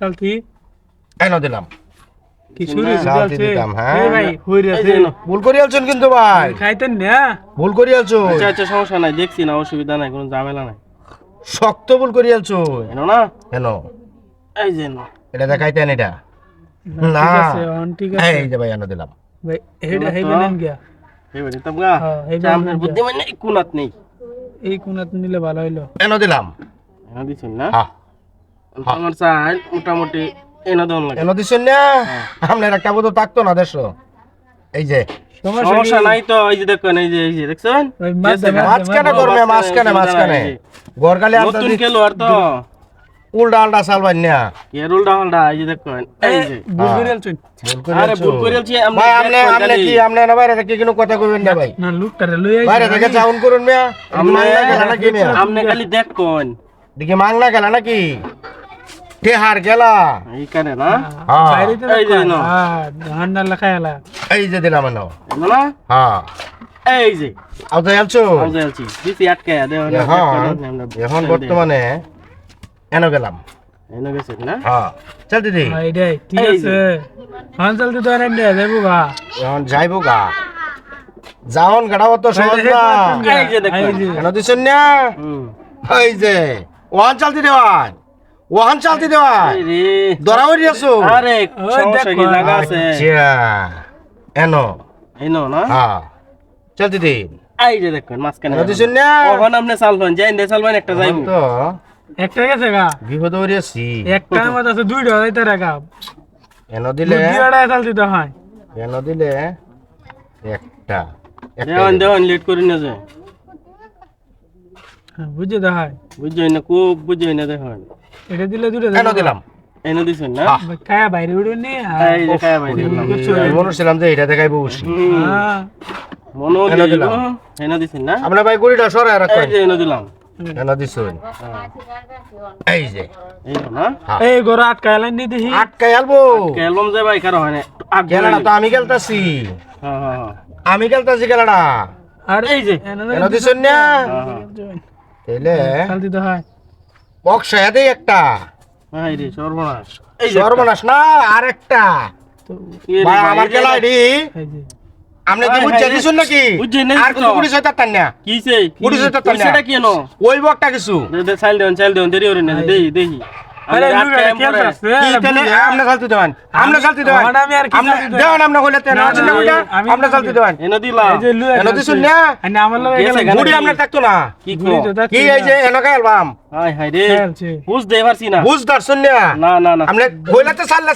চালতি কেন দিলাম? হ্যাঁ। এ ভাই হইরে এই আছে যে নাও। ভুল করে আলছেন কিন্তু ভাই। খাইতেন না? ভুল করে আলছো। আচ্ছা আচ্ছা সমস্যা নাই দেখছি না অসুবিধা নাই কোনো ঝামেলা নাই। শক্ত ভুল করে আলছো। এনো না? কেন? এই যে এটা দেখাইতেন এটা। না। ঠিক আছে এই যে ভাই এনে দিলাম। ভাই হেড এবার হেড গিয়া। এই বাড়ি তো গা হ্যাঁ, এই আচ্ছা, বাড়ি আপনার বুদ্ধি মানে কোনাত নেই। এই কোনাত নিলে ভালো হইল। এনে দিলাম? এনো দিছেন না? হ্যাঁ। আমার চাই মোটামুটি এনো দেওয়ান লাগে। এনে দিছেন না? আপনার একটা বোধ থাকতো না দেশ এই যে। সমস্যা সমস্যা নাই। তো এই যে দেখুন এই যে এই যে দেখছেন? মাঝখানে মাছ- মাঝখানে, মাঝখানে। গড়কালে আনতে নতুন খেলো আর তো। উল্টা আলটা চালবাই না। এর উল্টা পাল্টা এই যে দেখুন এই যে। ভুল করে আলছেন ভুল করে আরে। ভুল করে ভাই আপনি খালি। কি আপনি না বাইরে থেকে কোনো কথা কইবেন না ভাই। না লুকটারে লই বাইরে থেকে চাউন করুন মিয়া। মাংনা মিয়া? আপনি খালি দেখুন। দেখি মাংনা গেলা নাকি? টেহার গেলা? এইখানে না? হ্যাঁ। বাইরে তো এই যে। হ্যাঁ ধান না লাখাইলা এই যে দিলাম এনো এনো না হ্যাঁ। এই যে। আও তো আলছো আমি যাচ্ছি দিছি আটকে দেও না এখন এখন বর্তমানে এনো গেলাম। এনো গেছে না? হ্যাঁ। চল দিদি। ঠিক এই আছে। হান চলতে তো এনে দেবো গা। এখন যাইবো গা। যাওন গাড়াবো তো সহজ না। এই যে যে কেন দিছেন না? হুম। এই যে। ওহান চালতি দেওয়ান ওহান চালতি দেওয়ান এই রে। ধরা আছো আরে সমস্যা কি। জায়গা আছে। আচ্ছা এনো। এনো না? হ্যাঁ। চলতি দিন এই যে দেখুন দিছেন না? কখন আপনি চালবেন যাই দে চালবেন একটা যাইবো। তো একটা গেছে গা। বিপদ আছি একটা মত আছে দুইটা যাইতে রাখা এনো দিলে আড়াই চালতে তো হয়। এনো দিলে একটা। দেওয়ান দেওয়ান লেট করি না যে। বুঝে হয়। বুঝছই না খুব বুঝছই না দেখুন। এটা দিলে দুটো কেন দিলাম। এনো দিছেন না। বাইরে উঠে নি এই যে খায়া ভাই আমি মনে ছিলাম যে এটা দেখাইবো বসি। হ্যাঁ মনো দিলাম। এনো দিছেন না? আপনার ভাই গুড়িটা সরাই এই যে এনো দিলাম। এনো দিছুন এই যে। এই না? হ্যাঁ। এই গোরা আটকাইলেন নি দেখি। আটকাই আলবো কেলম যে ভাই কারও হয় না গেলাটা তো আমি গেলতাছি। হ্যাঁ হ্যাঁ হ্যাঁ। আমি গেলতাছি গেলাটা। আর এই যে। এনো দিছুন না? হ্যাঁ, হয়। বক্সায় দেই একটা। ভাই রে সর্বনাশ। এই সর্বনাশ না আরেকটা। রে ভাই আমার যে- গেলাইডি আপনি কি ভাই, কিছু নাকি? বুঝছি না আর। কিছু পুলিশ হইতা তার না কিছে পুলিশ হইতা তার না। ওই বকটা কিছু। দে দে চাইল দেন চাইল দেন দেরি হরে না দেই দেখি আপনি আপনি? দেওয়ান। আপনি তেন না, না না, আপনি চালতে দেবেন এনো দিলা। এই যে লুয়া এনো দিছুন না? আনে আমার লগে গেছে মুড়ি আপনার থাকতো না। কি কো এই যে এনকা অ্যালবাম হাই হাই রে। বুঝ দে পারছি বুঝ দর্শন না। না না না। আপনি কইলাতে চাললে